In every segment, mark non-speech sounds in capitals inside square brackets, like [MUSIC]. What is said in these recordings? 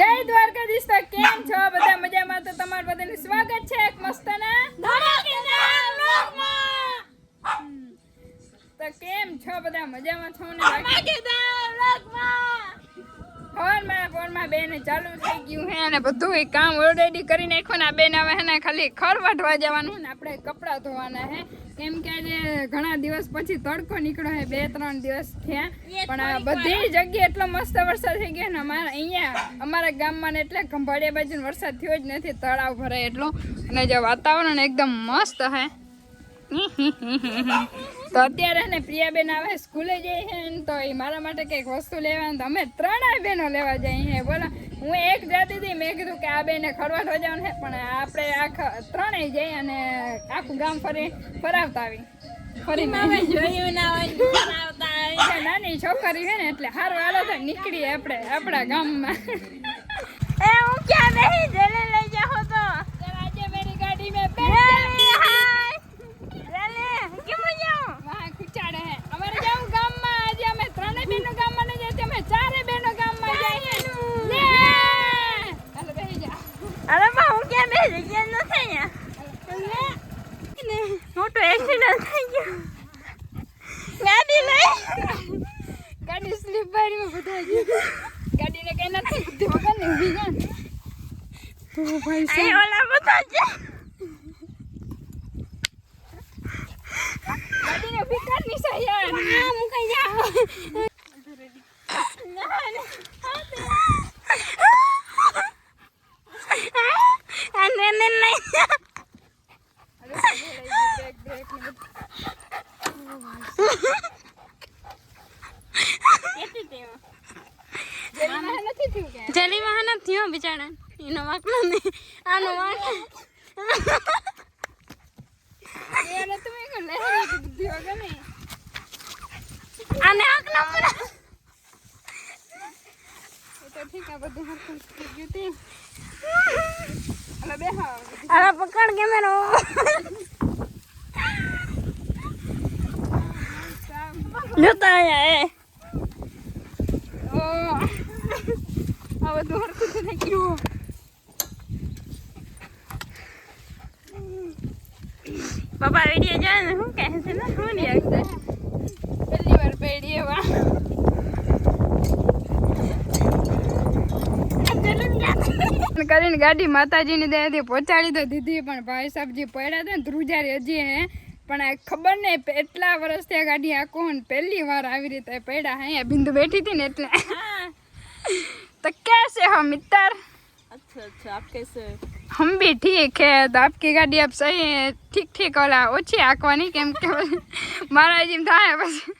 જય દ્વારકાધીશ તો કેમ છો? બધા મજામાં? તો તમારું બધાનું સ્વાગત છે એક મસ્તના. તો કેમ છો? બધા મજામાં છો ને ફોનમાં બેને ચાલુ થઈ ગયું હે અને બધું કામ ઓલરેડી કરી નાખ્યું ને આ બેન હવે ને ખાલી ખરવટવા જવાનું ને આપણે કપડાં ધોવાના હે કેમ કે આજે ઘણા દિવસ પછી તડકો નીકળ્યો હે બે ત્રણ દિવસ થયા. પણ આ બધી જગ્યાએ એટલો મસ્ત વરસાદ થઈ ગયો ને અમારા અહીંયા અમારા ગામમાં ને એટલે ખંભાળિયા બાજુ વરસાદ થયો જ નથી તળાવ ભરાય એટલો. અને જે વાતાવરણ એકદમ મસ્ત હે [LAUGHS] તો અત્યારે ને પ્રિયાબેન આવે સ્કૂલે જઈ છે ને તો એ મારા માટે કંઈક વસ્તુ લેવાનું તો અમે ત્રણેય બહેનો લેવા જઈએ છે બોલો હું એક જાતી હતી મેં કીધું કે આ બેને ખરવાટ જવાનું છે પણ આપણે આખા ત્રણેય જઈ અને આખું ગામ ફરી ફરાવતા આવી. નાની છોકરી છે ને એટલે હારું હાલો તો નીકળીએ આપણે આપણા ગામમાં. હું ચાલ આજે મેરી ગાડી મેં બેઠ વાહ ખુચાડે હે અમારે જાવું ગામમાં આજે અમે ત્રણે બહેનો ગામમાં નહીં જતી અમે ચારે બહેનો ગામમાં જઈએ લે હાલો બેસી જા મોટો એક્સિડન્ટ થઈ ગયો ગાડી લઈ ગાડી સ્લીપ બારીમાં બધા ગયું ગાડીને કઈ નથી બધી વગર ને ઊભી જા તો ભાઈ સાહેબ ઓલા બધા છે ગાડીને ઊભી કર નિશા યાર આ મુકાઈ જાઓ અને ને નહીં અરે બ્રેક બ્રેક ને બધું જેલમાં નથી થયું કે જલી વાહન નથી થયો બિચારા. એનો વાંકલો નહીં આનો વાંક આને આંખ નંબર એ તો ઠીક આ બધું હરખું થઈ ગયું તી અલા બેહા. અરે પકડ કેમેરો. જોતા આયા એ બધું હરખું થઈ ગયું પપ્પા વીડિયો જોયો ને શું કહે છે ને શું રિએક્ટ પહેલી વાર પેડી એવા કરીને ગાડી માતાજીની દયાથી પહોંચાડી તો દીધી પણ ભાઈ સાહેબજી પડ્યા હતા ને ધ્રુજારી હજી હે પણ આ ખબર નહીં એટલા વર્ષથી આ ગાડી આખો ને પહેલી વાર આવી રીતે પડ્યા હે અહીંયા બિંદુ બેઠી હતી ને એટલે તો कैसे हो मित्र अच्छा अच्छा आप कैसे हम भी ठीक है तो आपकी गाड़ी अब सही है ठीक ठीक ઓલા ઓછી આંકવાની કેમ કે મારા જેમ થાય પછી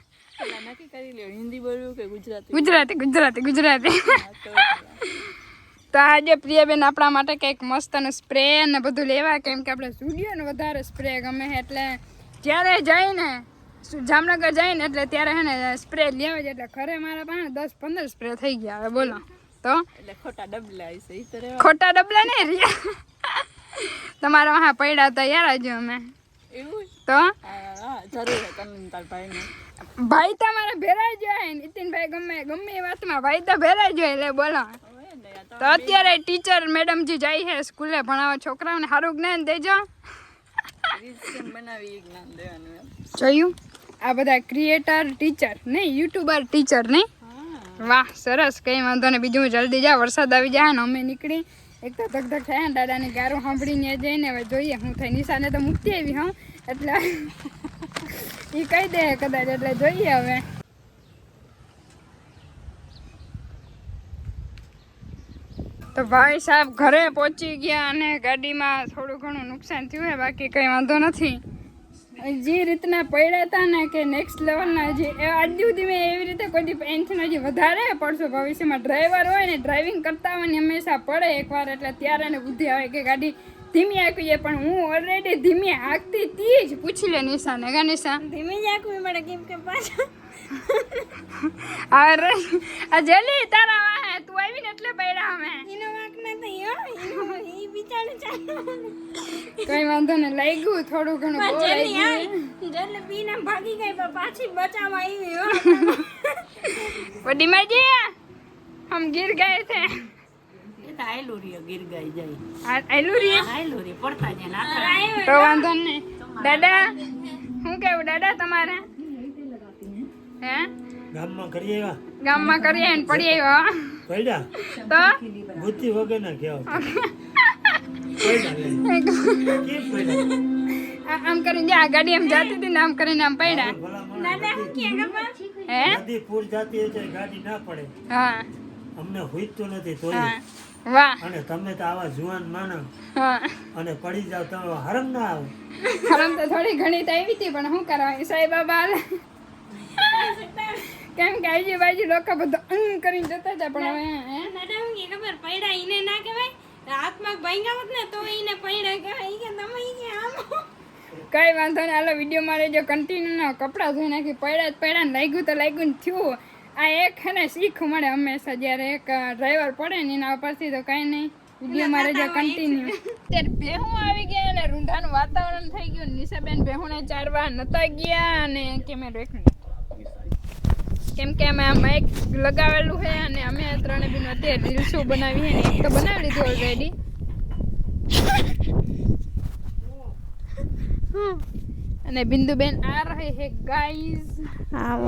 નક્કી કરી લ્યો હિન્દી બોલવું કે ગુજરાતી ગુજરાતી ગુજરાતી ગુજરાતી તો તો આજે પ્રિયાબેન આપણા માટે કંઈક મસ્તનું સ્પ્રે ને બધું લેવા કેમ કે આપણે સ્ટુડિયોને વધારે સ્પ્રે ગમે છે એટલે જ્યારે જઈને જામનગર જઈને એટલે ત્યારે હે ને સ્પ્રે લેવા જાય. એટલે ઘરે મારા પાસે દસ પંદર સ્પ્રે થઈ ગયા. હવે બોલો. તો? એટલે ખોટા ડબલા છે ખોટા નહીં રહ્યા. તમારા હા પડ્યા હતા યાર હજુ અમે તો ભાઈ તમારે ભેરાઈ જાય નીતિનભાઈ ગમે ગમે એ વાતમાં ભાઈ તો ભેરાઈ જાય એટલે બોલો. તો અત્યારે ટીચર મેડમજી જાય છે સ્કૂલે ભણાવવા છોકરાઓને સારું જ્ઞાન દેજો. જોયું? આ બધા ક્રિએટર ટીચર નહીં યુટ્યુબર ટીચર નહીં? વાહ સરસ કંઈ વાંધો ને બીજું જલ્દી જા વરસાદ આવી જાય ને અમે નીકળી. એક તો ધક ધક થાય ને દાદાની ગારું સાંભળીને જઈને હવે જોઈએ હું થઈ નિશાને તો મૂકતી આવી હું. એટલે [LAUGHS] એ કહી દે કદાચ એટલે જોઈએ હવે. તો ભાઈ સાહેબ ઘરે પહોંચી ગયા અને ગાડીમાં થોડું ઘણું નુકસાન થયું છે બાકી કંઈ વાંધો નથી. જે રીતના પડ્યા હતા ને કે નેક્સ્ટ લેવલના જે એ આજ સુધી મેં એવી રીતે કોઈ એનથી હજી વધારે પડશો. ભવિષ્યમાં ડ્રાઈવર હોય ને ડ્રાઇવિંગ કરતા હોય ને હંમેશા પડે એકવાર એટલે ત્યારે એને બુદ્ધિ આવે કે ગાડી ધીમી આંકવી પણ હું ઓલરેડી ધીમી આંકતી તી જ પૂછી લે નિશાને કા નિશાન ધીમી જ આંકવી મળે કેમ કે પાછા અરે આ જેલી તારા વાહે. તું આવી ને એટલે પડ્યા અમે. એનો વાંક ના થઈ હો. એ બિચારો ચાલો. કઈ વાંધો ને લાગ્યું થોડું ઘણું બહુ લાગ્યું. જલ્લે પીને ભાગી ગઈ પણ પાછી બચાવવા આવી હો. વડી માજી હમ ગીર ગયે થે વાંધો નહીં. દાદા શું કેવું દાદા તમારે? હે ગામમાં ગામમાં કરી આવીને પડી આવ્યા પડ્યા? તો? બુદ્ધિ કહેવા. કેમ પડ્યા? આ- આમ કરીને આ ગાડી એમ જાતી હતી ને આમ કરીને આમ પડ્યા. હે? નદી પૂર જાતી હોય ગાડી ના પડે. હા. અમને હુજતું નથી તોય. વાહ. અને તમે તો આવા જુવાન માણસ. અને પડી જાવ તો હરમ ના આવે. હરમ તો થોડી ઘણી તો આવી હતી પણ શું કરવાની સાઈ બાબા. કેમ કે આજુબાજુ લોકો બધા અંગ કરીને જતા હતા પણ હવે? દાદા હું ખબર પૈડા ઈને ના કહેવાય. હાથમાં ભાંગા હોત ને તો ઈને પૈડા કહેવાય. કે તમે કે આમ. કઈ વાંધો નહીં હાલો વિડીયોમાં જો કન્ટિન્યુ ના કપડાં ધોઈ નાખી પડ્યા જ પડ્યા ને લાગ્યું તો લાગ્યું ને થયું. આ એક છે ને શીખ મળે હંમેશા જ્યારે એક ડ્રાઈવર પડે ને એના ઉપરથી તો કાંઈ નહીં. વિડીયોમાં રહેજો કન્ટિન્યુ અત્યારે ભેહું આવી ગયા અને રૂંઢાનું વાતાવરણ થઈ ગયું નિશાબેન ભેહુંને ચારવા નતા ગયા અને કેમેરો એક કેમ કે અમે આ માઇક લગાવેલું છે અને અમે ત્રણે બિન રીલ રીલ્સો બનાવી છે ને એક તો બનાવી લીધું ઓલરેડી અને બિંદુબેન આ રહે છે ગાઈઝ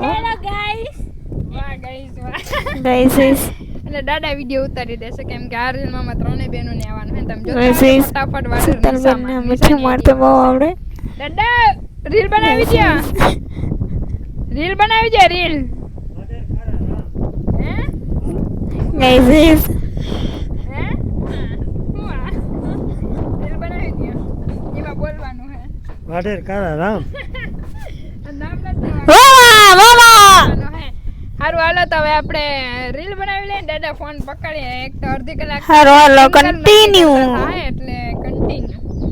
હેલો ગાઈસ વાહ ગાઈઝ વાહ. ગાઈસ એટલે દાદા વીડિયો ઉતારી દેશે કેમ કે આ રીલમાં ત્રણે બહેનો ને આવવાનું છે તમે Guys, જોતા guys. ફટાફટ વાડર મીઠું મારતો બહુ આવડે. દાદા રીલ બનાવી દે. [LAUGHS] રીલ બનાવી દે રીલ હે હે વાઢેર કાળા રામ. વાવા વાવા બોલવાનું હે સારું હાલો તો હવે આપણે રીલ બનાવી લઈએ ને દાદા ફોન પકડીએ. એક તો અડધી કલાક હારો હાલો કન્ટિન્યુ હા